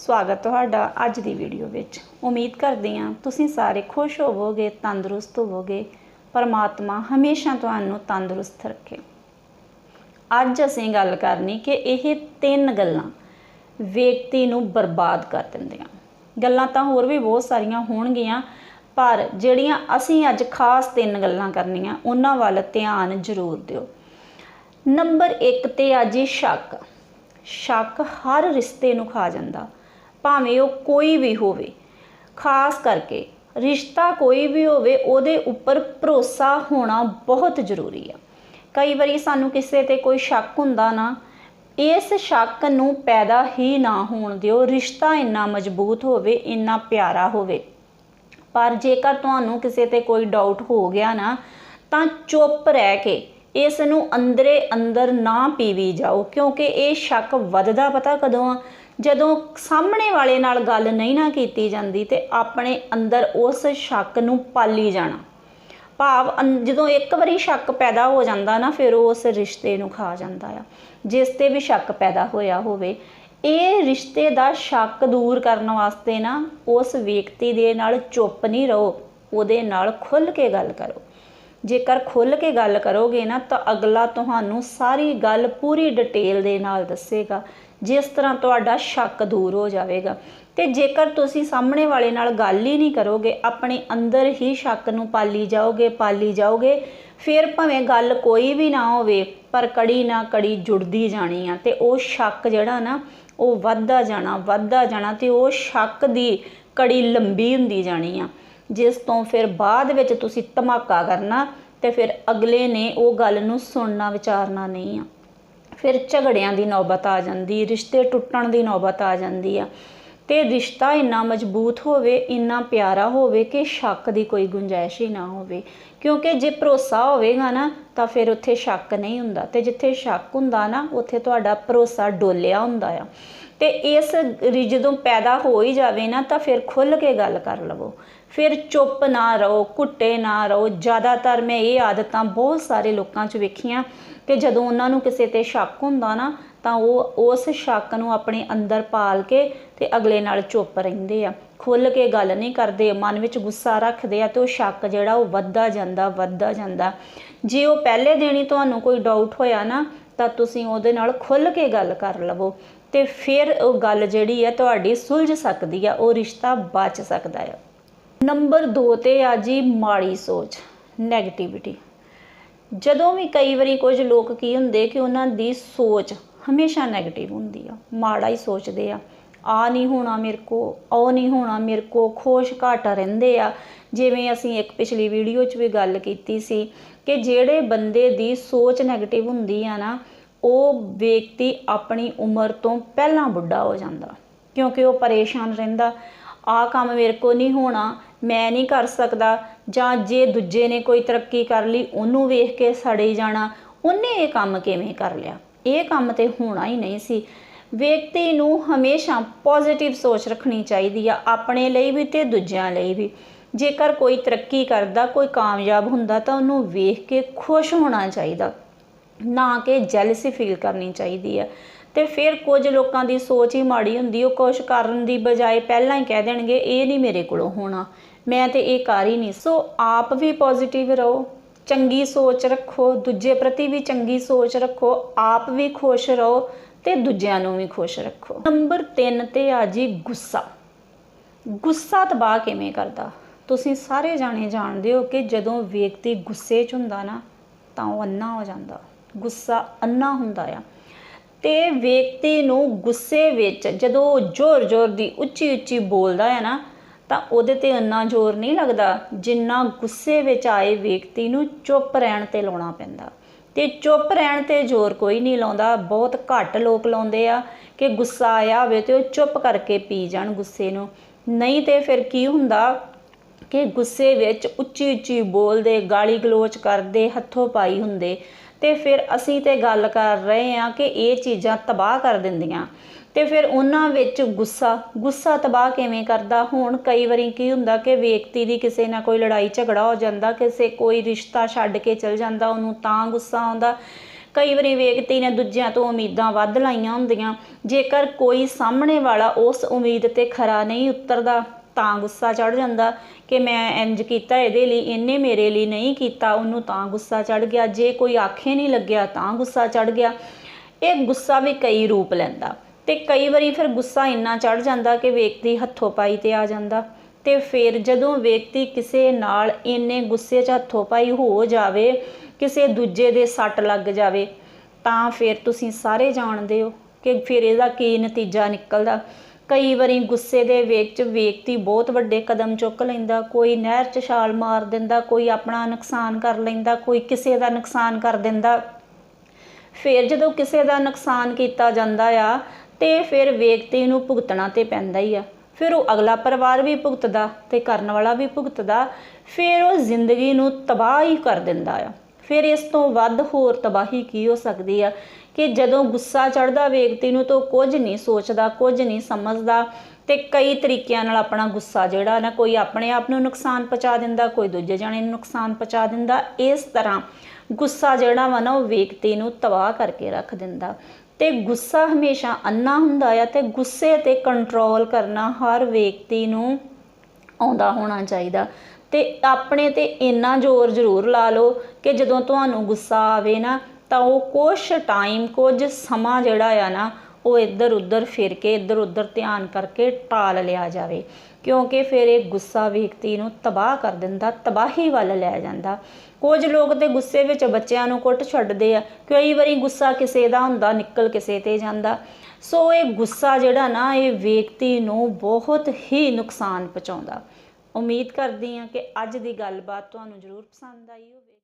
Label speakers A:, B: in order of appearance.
A: ਸਵਾਗਤ ਤੁਹਾਡਾ ਅੱਜ ਦੀ ਵੀਡੀਓ ਵਿੱਚ। ਉਮੀਦ ਕਰਦੀ ਹਾਂ ਤੁਸੀਂ ਸਾਰੇ ਖੁਸ਼ ਹੋਵੋਗੇ, ਤੰਦਰੁਸਤ ਹੋਵੋਗੇ। ਪਰਮਾਤਮਾ ਹਮੇਸ਼ਾ ਤੁਹਾਨੂੰ ਤੰਦਰੁਸਤ ਰੱਖੇ। ਅੱਜ ਅਸੀਂ ਗੱਲ ਕਰਨੀ ਕਿ ਇਹ ਤਿੰਨ ਗੱਲਾਂ ਵਿਅਕਤੀ ਨੂੰ ਬਰਬਾਦ ਕਰ ਦਿੰਦੀਆਂ। ਗੱਲਾਂ ਤਾਂ ਹੋਰ ਵੀ ਬਹੁਤ ਸਾਰੀਆਂ ਹੋਣਗੀਆਂ, ਪਰ ਜਿਹੜੀਆਂ ਅਸੀਂ ਅੱਜ ਖਾਸ ਤਿੰਨ ਗੱਲਾਂ ਕਰਨੀਆਂ, ਉਹਨਾਂ ਵੱਲ ਧਿਆਨ ਜ਼ਰੂਰ ਦਿਓ। ਨੰਬਰ 1 ਤੇ ਆ ਜੀ ਸ਼ੱਕ। ਸ਼ੱਕ ਹਰ ਰਿਸ਼ਤੇ ਨੂੰ ਖਾ ਜਾਂਦਾ। ਭਾਵੇਂ ਉਹ ਕੋਈ ਵੀ ਹੋਵੇ, ਖਾਸ ਕਰਕੇ ਰਿਸ਼ਤਾ ਕੋਈ ਵੀ ਹੋਵੇ, ਉਹਦੇ ਉੱਪਰ ਭਰੋਸਾ ਹੋਣਾ ਬਹੁਤ ਜ਼ਰੂਰੀ ਆ। ਕਈ ਵਾਰੀ ਸਾਨੂੰ ਕਿਸੇ ਤੇ ਕੋਈ ਸ਼ੱਕ ਹੁੰਦਾ ਨਾ, ਇਸ ਸ਼ੱਕ ਨੂੰ ਪੈਦਾ ਹੀ ਨਾ ਹੋਣ ਦਿਓ, ਰਿਸ਼ਤਾ ਇੰਨਾ ਮਜ਼ਬੂਤ ਹੋਵੇ, ਇੰਨਾ ਪਿਆਰਾ ਹੋਵੇ। ਪਰ ਜੇਕਰ ਤੁਹਾਨੂੰ ਕਿਸੇ ਤੇ ਕੋਈ ਡਾਊਟ ਹੋ ਗਿਆ ਨਾ, ਤਾਂ ਚੁੱਪ ਰਹਿ ਕੇ ਇਸ ਨੂੰ ਅੰਦਰੇ ਅੰਦਰ ਨਾ ਪੀਵੀ ਜਾਓ, ਕਿਉਂਕਿ ਇਹ ਸ਼ੱਕ ਵੱਧਦਾ ਪਤਾ ਕਦੋਂ ਆ? ਜਦੋਂ ਸਾਹਮਣੇ ਵਾਲੇ ਨਾਲ ਗੱਲ ਨਹੀਂ ਨਾ ਕੀਤੀ ਜਾਂਦੀ ਤੇ ਆਪਣੇ ਅੰਦਰ ਉਸ ਸ਼ੱਕ ਨੂੰ ਪਾਲੀ ਜਾਣਾ। ਭਾਵ ਅੰ- ਜਦੋਂ ਇੱਕ ਵਾਰੀ ਸ਼ੱਕ ਪੈਦਾ ਹੋ ਜਾਂਦਾ ਨਾ, ਫਿਰ ਉਹ ਉਸ ਰਿਸ਼ਤੇ ਨੂੰ ਖਾ ਜਾਂਦਾ ਆ। ਜਿਸ ਤੇ ਵੀ ਸ਼ੱਕ ਪੈਦਾ ਹੋਇਆ ਹੋਵੇ, ਇਹ ਰਿਸ਼ਤੇ ਦਾ ਸ਼ੱਕ ਦੂਰ ਕਰਨ ਵਾਸਤੇ ਨਾ, ਉਸ ਵਿਅਕਤੀ ਦੇ ਨਾਲ ਚੁੱਪ ਨਹੀਂ ਰਹੋ, ਉਹਦੇ ਨਾਲ ਖੁੱਲ ਕੇ ਗੱਲ ਕਰੋ। ਜੇਕਰ ਖੁੱਲ ਕੇ ਗੱਲ ਕਰੋਗੇ ਨਾ, ਤਾਂ ਅਗਲਾ ਤੁਹਾਨੂੰ ਸਾਰੀ ਗੱਲ ਪੂਰੀ ਡਿਟੇਲ ਦੇ ਨਾਲ ਦੱਸੇਗਾ ਜਿਸ ਤਰ੍ਹਾਂ ਤੁਹਾਡਾ ਸ਼ੱਕ ਦੂਰ ਹੋ ਜਾਵੇਗਾ। ਤੇ ਜੇਕਰ ਤੁਸੀਂ ਸਾਹਮਣੇ ਵਾਲੇ ਨਾਲ ਗੱਲ ਹੀ ਨਹੀਂ ਕਰੋਗੇ, ਆਪਣੇ ਅੰਦਰ ਹੀ ਸ਼ੱਕ ਨੂੰ ਪਾਲੀ ਜਾਓਗੇ ਪਾਲੀ ਜਾਓਗੇ, ਫਿਰ ਭਾਵੇਂ ਗੱਲ ਕੋਈ ਵੀ ਨਾ ਹੋਵੇ, ਪਰ ਕੜੀ ਨਾ ਕੜੀ ਜੁੜਦੀ ਜਾਣੀ ਆ। ਤੇ ਉਹ ਸ਼ੱਕ ਜਿਹੜਾ ਨਾ, ਉਹ ਵੱਧਦਾ ਜਾਣਾ ਵੱਧਦਾ ਜਾਣਾ ਤੇ ਉਹ ਸ਼ੱਕ ਦੀ ਕੜੀ ਲੰਬੀ ਹੁੰਦੀ ਜਾਣੀ ਆ। ਜਿਸ ਤੋਂ ਫਿਰ ਬਾਅਦ ਵਿੱਚ ਤੁਸੀਂ ਧਮਾਕਾ ਕਰਨਾ ਤੇ ਫਿਰ ਅਗਲੇ ਨੇ ਉਹ ਗੱਲ ਨੂੰ ਸੁਣਨਾ, ਵਿਚਾਰਨਾ ਨਹੀਂ ਆ। ਫਿਰ ਝਗੜਿਆਂ ਦੀ ਨੌਬਤ ਆ ਜਾਂਦੀ, ਰਿਸ਼ਤੇ ਟੁੱਟਣ ਦੀ ਨੌਬਤ ਆ ਜਾਂਦੀ ਆ। ਤੇ ਰਿਸ਼ਤਾ ਇੰਨਾ ਮਜ਼ਬੂਤ ਹੋਵੇ, ਇੰਨਾ ਪਿਆਰਾ ਹੋਵੇ ਕਿ ਸ਼ੱਕ ਦੀ ਕੋਈ ਗੁੰਜਾਇਸ਼ ਹੀ ਨਾ ਹੋਵੇ। ਕਿਉਂਕਿ ਜੇ ਭਰੋਸਾ ਹੋਵੇਗਾ ਨਾ, ਤਾਂ ਫਿਰ ਉੱਥੇ ਸ਼ੱਕ ਨਹੀਂ ਹੁੰਦਾ। ਤੇ ਜਿੱਥੇ ਸ਼ੱਕ ਹੁੰਦਾ ਨਾ, ਉੱਥੇ ਤੁਹਾਡਾ ਭਰੋਸਾ ਡੋਲਿਆ ਹੁੰਦਾ ਆ। ਤੇ ਇਸ ਜਦੋਂ ਪੈਦਾ ਹੋ ਹੀ ਜਾਵੇ ਨਾ, ਤਾਂ ਫਿਰ ਖੁੱਲ ਕੇ ਗੱਲ ਕਰ ਲਵੋ। ਫਿਰ ਚੁੱਪ ਨਾ ਰਹੋ, ਘੁੱਟੇ ਨਾ ਰਹੋ। ਜ਼ਿਆਦਾਤਰ ਮੈਂ ਇਹ ਆਦਤਾਂ ਬਹੁਤ ਸਾਰੇ ਲੋਕਾਂ 'ਚ ਵੇਖੀਆਂ ਕਿ ਜਦੋਂ ਉਹਨਾਂ ਨੂੰ ਕਿਸੇ ਤੇ ਸ਼ੱਕ ਹੁੰਦਾ ਨਾ, ਤਾਂ ਉਹ ਉਸ ਸ਼ੱਕ ਨੂੰ ਆਪਣੇ ਅੰਦਰ ਪਾਲ ਕੇ ਤੇ ਅਗਲੇ ਨਾਲ ਚੁੱਪ ਰਹਿੰਦੇ ਆ। ਖੁੱਲ ਕੇ ਗੱਲ ਨਹੀਂ ਕਰਦੇ, ਮਨ ਵਿੱਚ ਗੁੱਸਾ ਰੱਖਦੇ ਆ ਤੇ ਉਹ ਸ਼ੱਕ ਜਿਹੜਾ ਉਹ ਵੱਧਦਾ ਜਾਂਦਾ ਵੱਧਦਾ ਜਾਂਦਾ। ਜੇ ਉਹ ਪਹਿਲੇ ਦਿਨ ਹੀ ਤੁਹਾਨੂੰ ਕੋਈ ਡਾਊਟ ਹੋਇਆ ਨਾ, ਤਾਂ ਤੁਸੀਂ ਉਹਦੇ ਨਾਲ ਖੁੱਲ ਕੇ ਗੱਲ ਕਰ ਲਵੋ ਤੇ ਫਿਰ ਉਹ ਗੱਲ ਜਿਹੜੀ ਹੈ ਤੁਹਾਡੀ ਸੁਲਝ ਸਕਦੀ ਆ, ਉਹ ਰਿਸ਼ਤਾ ਬਚ ਸਕਦਾ ਆ। ਨੰਬਰ 2 ਤੇ ਆ ਜੀ ਮਾੜੀ ਸੋਚ 네ਗੇਟਿਵਿਟੀ ਜਦੋਂ ਵੀ ਕਈ ਵਾਰੀ ਕੁਝ ਲੋਕ ਕੀ ਹੁੰਦੇ ਕਿ ਉਹਨਾਂ ਦੀ ਸੋਚ ਹਮੇਸ਼ਾ 네ਗੇਟਿਵ ਹੁੰਦੀ ਆ, ਮਾੜਾ ਹੀ ਸੋਚਦੇ ਆ। ਆ ਨਹੀਂ ਹੋਣਾ ਮੇਰੇ ਕੋ, ਉਹ ਨਹੀਂ ਹੋਣਾ ਮੇਰੇ ਕੋ, ਖੋਸ਼ ਘਟ ਰਹਿੰਦੇ ਆ। ਜਿਵੇਂ ਅਸੀਂ ਇੱਕ ਪਿਛਲੀ ਵੀਡੀਓ 'ਚ ਵੀ ਗੱਲ ਕੀਤੀ ਸੀ ਕਿ ਜਿਹੜੇ ਬੰਦੇ ਦੀ ਸੋਚ 네ਗੇਟਿਵ ਹੁੰਦੀ ਆ ਨਾ, ਉਹ ਵਿਅਕਤੀ ਆਪਣੀ ਉਮਰ ਤੋਂ ਪਹਿਲਾਂ ਬੁੱਢਾ ਹੋ ਜਾਂਦਾ, ਕਿਉਂਕਿ ਉਹ ਪਰੇਸ਼ਾਨ ਰਹਿੰਦਾ। ਆਹ ਕੰਮ ਮੇਰੇ ਕੋ ਨਹੀਂ ਹੋਣਾ, ਮੈਂ ਨਹੀਂ ਕਰ ਸਕਦਾ। ਜਾਂ ਜੇ ਦੂਜੇ ਨੇ ਕੋਈ ਤਰੱਕੀ ਕਰ ਲਈ, ਉਹਨੂੰ ਵੇਖ ਕੇ ਸੜੇ ਜਾਣਾ, ਉਹਨੇ ਇਹ ਕੰਮ ਕਿਵੇਂ ਕਰ ਲਿਆ? ਇਹ ਕੰਮ ਤੇ ਹੋਣਾ ਹੀ ਨਹੀਂ ਸੀ। ਵਿਅਕਤੀ ਨੂੰ ਹਮੇਸ਼ਾ ਪੋਜ਼ਿਟਿਵ ਸੋਚ ਰੱਖਣੀ ਚਾਹੀਦੀ ਆ, ਆਪਣੇ ਲਈ ਵੀ ਤੇ ਦੂਜਿਆਂ ਲਈ ਵੀ। ਜੇਕਰ ਕੋਈ ਤਰੱਕੀ ਕਰਦਾ, ਕੋਈ ਕਾਮਯਾਬ ਹੁੰਦਾ, ਤਾਂ ਉਹਨੂੰ ਵੇਖ ਕੇ ਖੁਸ਼ ਹੋਣਾ ਚਾਹੀਦਾ। ਨਾ ਕਿ ਜੈਲਸੀ ਫੀਲ ਕਰਨੀ ਚਾਹੀਦੀ ਹੈ ਤੇ ਫਿਰ ਕੁਝ ਲੋਕਾਂ ਦੀ ਸੋਚ ਹੀ ਮਾੜੀ ਹੁੰਦੀ, ਉਹ ਕੁਛ ਕਰਨ ਦੀ ਬਜਾਏ ਪਹਿਲਾਂ ਹੀ ਕਹਿ ਦੇਣਗੇ, ਇਹ ਨਹੀਂ ਮੇਰੇ ਕੋਲੋਂ ਹੋਣਾ। ਮੈਂ ਤੇ ਇਹ ਕਰ ਹੀ ਨਹੀਂ। ਸੋ ਆਪ ਵੀ ਪੋਜ਼ਿਟਿਵ ਰਹੋ, ਚੰਗੀ ਸੋਚ ਰੱਖੋ, ਦੂਜੇ ਪ੍ਰਤੀ ਵੀ ਚੰਗੀ ਸੋਚ ਰੱਖੋ, ਆਪ ਵੀ ਖੁਸ਼ ਰਹੋ ਤੇ ਦੂਜਿਆਂ ਨੂੰ ਵੀ ਖੁਸ਼ ਰੱਖੋ। ਨੰਬਰ 3 ਤੇ ਆ ਜੀ ਗੁੱਸਾ। ਗੁੱਸਾ ਤਬਾਹ ਕਿਵੇਂ ਕਰਦਾ? ਤੁਸੀਂ ਸਾਰੇ ਜਾਣੇ ਜਾਣਦੇ ਹੋ ਕਿ ਜਦੋਂ ਵਿਅਕਤੀ ਗੁੱਸੇ 'ਚ ਹੁੰਦਾ ਨਾ, ਤਾਂ ਉਹ ਅੰਨਾ ਹੋ ਜਾਂਦਾ। ਗੁੱਸਾ ਅੰਨਾ ਹੁੰਦਾ ਆ। ਤੇ ਵਿਅਕਤੀ ਨੂੰ ਗੁੱਸੇ ਵਿੱਚ ਜਦੋਂ ਉਹ ਜ਼ੋਰ-ਜ਼ੋਰ ਦੀ ਉੱਚੀ-ਉੱਚੀ ਬੋਲਦਾ ਹੈ ਨਾ, ਤਾਂ ਉਹਦੇ ਤੇ ਇੰਨਾ ਜ਼ੋਰ ਨਹੀਂ ਲੱਗਦਾ ਜਿੰਨਾ ਗੁੱਸੇ ਵਿੱਚ ਆਏ ਵਿਅਕਤੀ ਨੂੰ ਚੁੱਪ ਰਹਿਣ ਤੇ ਲਾਉਣਾ ਪੈਂਦਾ। ਤੇ ਚੁੱਪ ਰਹਿਣ ਤੇ ਜ਼ੋਰ ਕੋਈ ਨਹੀਂ ਲਾਉਂਦਾ, ਬਹੁਤ ਘੱਟ ਲੋਕ ਲਾਉਂਦੇ ਆ ਕਿ ਗੁੱਸਾ ਆਇਆ ਹੋਵੇ ਤੇ ਉਹ ਚੁੱਪ ਕਰਕੇ ਪੀ ਜਾਣ ਗੁੱਸੇ ਨੂੰ। ਨਹੀਂ ਤੇ ਫਿਰ ਕੀ ਹੁੰਦਾ ਕਿ ਗੁੱਸੇ ਵਿੱਚ ਉੱਚੀ ਉੱਚੀ ਬੋਲਦੇ ਗਾਲੀ ਗਲੋਚ ਕਰਦੇ, ਹੱਥੋਂ ਪਾਈ ਹੁੰਦੇ ਤੇ ਫਿਰ ਅਸੀਂ ਤੇ ਗੱਲ ਕਰ ਰਹੇ ਹਾਂ ਕਿ ਇਹ ਚੀਜ਼ਾਂ ਤਬਾਹ ਕਰ ਦਿੰਦੀਆਂ। ਤੇ ਫਿਰ ਉਹਨਾਂ ਵਿੱਚ ਗੁੱਸਾ ਗੁੱਸਾ ਤਬਾਹ ਕਿਵੇਂ ਕਰਦਾ? ਹੁਣ ਕਈ ਵਾਰੀ ਕੀ ਹੁੰਦਾ ਕਿ ਵਿਅਕਤੀ ਦੀ ਕਿਸੇ ਨਾਲ ਕੋਈ ਲੜਾਈ ਝਗੜਾ ਹੋ ਜਾਂਦਾ, ਕਿਸੇ ਕੋਈ ਰਿਸ਼ਤਾ ਛੱਡ ਕੇ ਚਲ ਜਾਂਦਾ, ਉਹਨੂੰ ਤਾਂ ਗੁੱਸਾ ਆਉਂਦਾ। ਕਈ ਵਾਰੀ ਵਿਅਕਤੀ ਨੇ ਦੂਜਿਆਂ ਤੋਂ ਉਮੀਦਾਂ ਵੱਧ ਲਾਈਆਂ ਹੁੰਦੀਆਂ, ਜੇਕਰ ਕੋਈ ਸਾਹਮਣੇ ਵਾਲਾ ਉਸ ਉਮੀਦ ਤੇ ਖਰਾ ਨਹੀਂ ਉਤਰਦਾ। ਤਾਂ ਗੁੱਸਾ ਚੜ ਜਾਂਦਾ ਕਿ ਮੈਂ ਇੰਜ ਕੀਤਾ ਇਹਦੇ ਲਈ, ਇਹਨੇ ਮੇਰੇ ਲਈ ਨਹੀਂ ਕੀਤਾ, ਉਹਨੂੰ ਤਾਂ ਗੁੱਸਾ ਚੜ ਗਿਆ। ਜੇ ਕੋਈ ਆਖੇ ਨਹੀਂ ਲੱਗਿਆ ਤਾਂ ਗੁੱਸਾ ਚੜ ਗਿਆ। ਇਹ ਗੁੱਸਾ ਵੀ ਕਈ ਰੂਪ ਲੈਂਦਾ। ਤੇ ਕਈ ਵਾਰੀ ਫਿਰ ਗੁੱਸਾ ਇੰਨਾ ਚੜ ਜਾਂਦਾ ਕਿ ਵਿਅਕਤੀ ਹੱਥੋਂ ਪਾਈ ਤੇ ਆ ਜਾਂਦਾ। ਤੇ ਫਿਰ ਜਦੋਂ ਵਿਅਕਤੀ ਕਿਸੇ ਨਾਲ ਇੰਨੇ ਗੁੱਸੇ 'ਚ ਹੱਥੋਂ ਪਾਈ ਹੋ ਜਾਵੇ, ਕਿਸੇ ਦੂਜੇ ਦੇ ਸੱਟ ਲੱਗ ਜਾਵੇ, ਤਾਂ ਫਿਰ ਤੁਸੀਂ ਸਾਰੇ ਜਾਣਦੇ ਹੋ ਕਿ ਫਿਰ ਇਹਦਾ ਕੀ ਨਤੀਜਾ ਨਿਕਲਦਾ। ਕਈ ਵਾਰੀ ਗੁੱਸੇ ਦੇ ਵਿੱਚ ਵਿਅਕਤੀ ਬਹੁਤ ਵੱਡੇ ਕਦਮ ਚੁੱਕ ਲੈਂਦਾ, ਕੋਈ ਨਹਿਰ 'ਚ ਛਾਲ ਮਾਰ ਦਿੰਦਾ, ਕੋਈ ਆਪਣਾ ਨੁਕਸਾਨ ਕਰ ਲੈਂਦਾ, ਕੋਈ ਕਿਸੇ ਦਾ ਨੁਕਸਾਨ ਕਰ ਦਿੰਦਾ। ਫਿਰ ਜਦੋਂ ਕਿਸੇ ਦਾ ਨੁਕਸਾਨ ਕੀਤਾ ਜਾਂਦਾ ਆ, ਤੇ ਫਿਰ ਵਿਅਕਤੀ ਨੂੰ ਭੁਗਤਣਾ ਤੇ ਪੈਂਦਾ ਹੀ ਆ। ਫਿਰ ਉਹ ਅਗਲਾ ਪਰਿਵਾਰ ਵੀ ਭੁਗਤਦਾ ਤੇ ਕਰਨ ਵਾਲਾ ਵੀ ਭੁਗਤਦਾ, ਫਿਰ ਉਹ ਜ਼ਿੰਦਗੀ ਨੂੰ ਤਬਾਹ ਹੀ ਕਰ ਦਿੰਦਾ ਆ। ਫਿਰ ਇਸ ਤੋਂ ਵੱਧ ਹੋਰ ਤਬਾਹੀ ਕੀ ਹੋ ਸਕਦੀ ਆ? ਕਿ ਜਦੋਂ ਗੁੱਸਾ ਚੜਦਾ ਵਿਅਕਤੀ ਨੂੰ ਤਾਂ ਉਹ ਕੁਝ ਨਹੀਂ ਸੋਚਦਾ, ਕੁਝ ਨਹੀਂ ਸਮਝਦਾ ਤੇ ਕਈ ਤਰੀਕਿਆਂ ਨਾਲ ਆਪਣਾ ਗੁੱਸਾ ਜਿਹੜਾ ਨਾ ਕੋਈ ਆਪਣੇ ਆਪ ਨੂੰ ਨੁਕਸਾਨ ਪਹੁੰਚਾ ਦਿੰਦਾ, ਕੋਈ ਦੂਜੇ ਜਾਣੇ ਨੂੰ ਨੁਕਸਾਨ ਪਹੁੰਚਾ ਦਿੰਦਾ, ਇਸ ਤਰ੍ਹਾਂ ਗੁੱਸਾ ਜਿਹੜਾ ਵਾ ਨਾ ਉਹ ਵਿਅਕਤੀ ਨੂੰ ਤਬਾਹ ਕਰਕੇ ਰੱਖ ਦਿੰਦਾ। ਤੇ ਗੁੱਸਾ ਹਮੇਸ਼ਾ ਅੰਨਾ ਹੁੰਦਾ ਆ ਤੇ ਗੁੱਸੇ ਤੇ ਕੰਟਰੋਲ ਕਰਨਾ ਹਰ ਵਿਅਕਤੀ ਨੂੰ ਆਉਂਦਾ ਹੋਣਾ ਚਾਹੀਦਾ। ਤੇ ਆਪਣੇ ਤੇ ਇੰਨਾ ਜ਼ੋਰ ਜ਼ਰੂਰ ਲਾ ਲਓ ਕਿ ਜਦੋਂ ਤੁਹਾਨੂੰ ਗੁੱਸਾ ਆਵੇ ਨਾ, ਤਾਂ ਉਹ ਕੁਛ ਟਾਈਮ ਕੁਝ ਸਮਾਂ ਜਿਹੜਾ ਆ ਨਾ, ਉਹ ਇੱਧਰ ਉੱਧਰ ਫਿਰ ਕੇ, ਇੱਧਰ ਉੱਧਰ ਧਿਆਨ ਕਰਕੇ ਟਾਲ ਲਿਆ ਜਾਵੇ। ਕਿਉਂਕਿ ਫਿਰ ਇਹ ਗੁੱਸਾ ਵਿਅਕਤੀ ਨੂੰ ਤਬਾਹ ਕਰ ਦਿੰਦਾ, ਤਬਾਹੀ ਵੱਲ ਲੈ ਜਾਂਦਾ। ਕੁਝ ਲੋਕ ਤੇ ਗੁੱਸੇ ਵਿੱਚ ਬੱਚਿਆਂ ਨੂੰ ਕੁੱਟ ਛੱਡਦੇ ਆ। ਕਈ ਵਾਰੀ ਗੁੱਸਾ ਕਿਸੇ ਦਾ ਹੁੰਦਾ, ਨਿਕਲ ਕਿਸੇ ਤੇ ਜਾਂਦਾ। ਸੋ ਇਹ ਗੁੱਸਾ ਜਿਹੜਾ ਨਾ, ਇਹ ਵਿਅਕਤੀ ਨੂੰ ਬਹੁਤ ਹੀ ਨੁਕਸਾਨ ਪਹੁੰਚਾਉਂਦਾ। ਉਮੀਦ ਕਰਦੀ ਹਾਂ ਕਿ ਅੱਜ ਦੀ ਗੱਲਬਾਤ ਤੁਹਾਨੂੰ ਜ਼ਰੂਰ ਪਸੰਦ ਆਈ ਹੋਵੇ।